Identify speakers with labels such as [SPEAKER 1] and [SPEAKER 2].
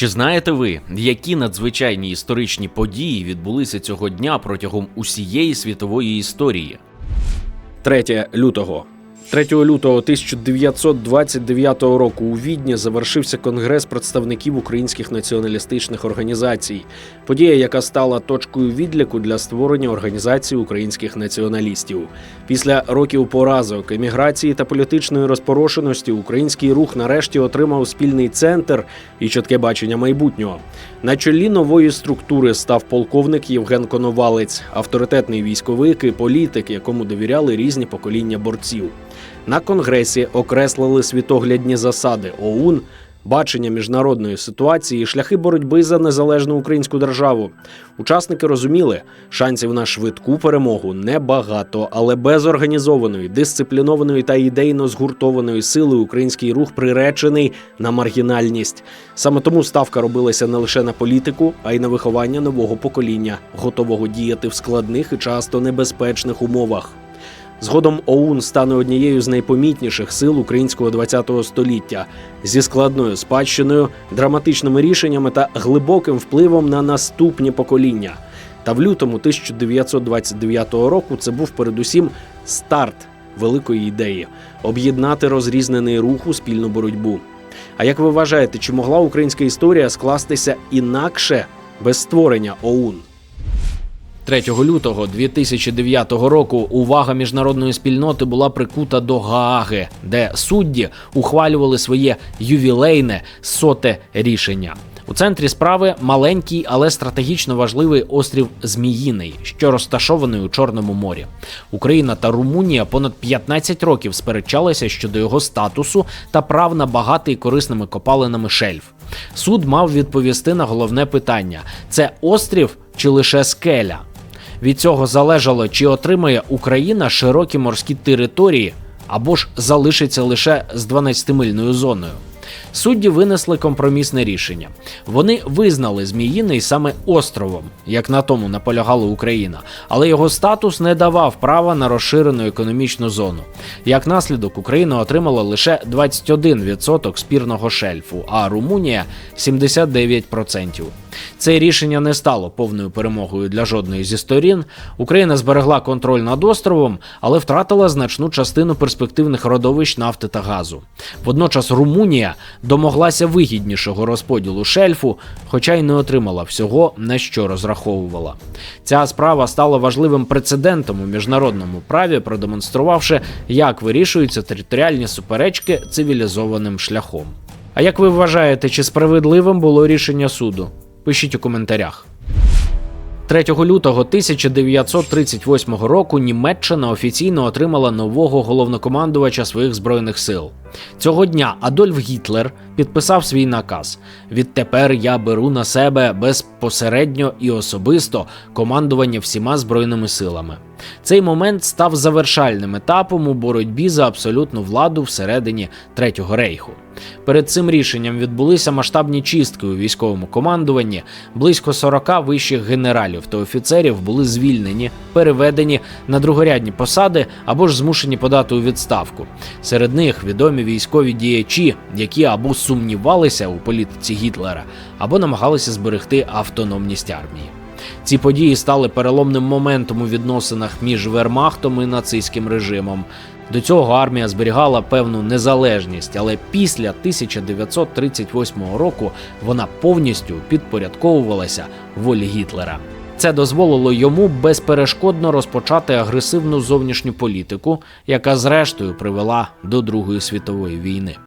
[SPEAKER 1] Чи знаєте ви, які надзвичайні історичні події відбулися цього дня протягом усієї світової історії?
[SPEAKER 2] 3 лютого. 3 лютого 1929 року у Відні завершився конгрес представників українських націоналістичних організацій. Подія, яка стала точкою відліку для створення організації українських націоналістів. Після років поразок, еміграції та політичної розпорошеності український рух нарешті отримав спільний центр і чітке бачення майбутнього. На чолі нової структури став полковник Євген Коновалець, авторитетний військовик і політик, якому довіряли різні покоління борців. На конгресі окреслили світоглядні засади ОУН, бачення міжнародної ситуації шляхи боротьби за незалежну українську державу. Учасники розуміли, шансів на швидку перемогу небагато, але без організованої, дисциплінованої та ідейно згуртованої сили український рух приречений на маргінальність. Саме тому ставка робилася не лише на політику, а й на виховання нового покоління, готового діяти в складних і часто небезпечних умовах. Згодом ОУН стане однією з найпомітніших сил українського ХХ століття зі складною спадщиною, драматичними рішеннями та глибоким впливом на наступні покоління. Та в лютому 1929 року це був передусім старт великої ідеї об'єднати розрізнений рух у спільну боротьбу. А як ви вважаєте, чи могла українська історія скластися інакше без створення ОУН?
[SPEAKER 1] 3 лютого 2009 року увага міжнародної спільноти була прикута до Гааги, де судді ухвалювали своє ювілейне соте рішення. У центрі справи маленький, але стратегічно важливий острів Зміїний, що розташований у Чорному морі. Україна та Румунія понад 15 років сперечалися щодо його статусу та прав на багатий корисними копалинами шельф. Суд мав відповісти на головне питання: це острів чи лише скеля? Від цього залежало, чи отримає Україна широкі морські території або ж залишиться лише з 12-мильною зоною. Судді винесли компромісне рішення. Вони визнали Зміїний саме островом, як на тому наполягала Україна, але його статус не давав права на розширену економічну зону. Як наслідок, Україна отримала лише 21% спірного шельфу, а Румунія 79%. Це рішення не стало повною перемогою для жодної зі сторін. Україна зберегла контроль над островом, але втратила значну частину перспективних родовищ нафти та газу. Водночас Румунія домоглася вигіднішого розподілу шельфу, хоча й не отримала всього, на що розраховувала. Ця справа стала важливим прецедентом у міжнародному праві, продемонструвавши, як вирішуються територіальні суперечки цивілізованим шляхом. А як ви вважаєте, чи справедливим було рішення суду? Пишіть у коментарях. 3 лютого 1938 року Німеччина офіційно отримала нового головнокомандувача своїх збройних сил. Цього дня Адольф Гітлер підписав свій наказ: відтепер я беру на себе безпосередньо і особисто командування всіма збройними силами. Цей момент став завершальним етапом у боротьбі за абсолютну владу всередині Третього рейху. Перед цим рішенням відбулися масштабні чистки у військовому командуванні. Близько 40 вищих генералів та офіцерів були звільнені, переведені на другорядні посади або ж змушені подати у відставку. Серед них відомі військові діячі, які або сумнівалися у політиці Гітлера, або намагалися зберегти автономність армії. Ці події стали переломним моментом у відносинах між вермахтом і нацистським режимом. До цього армія зберігала певну незалежність, але після 1938 року вона повністю підпорядковувалася волі Гітлера. Це дозволило йому безперешкодно розпочати агресивну зовнішню політику, яка зрештою привела до Другої світової війни.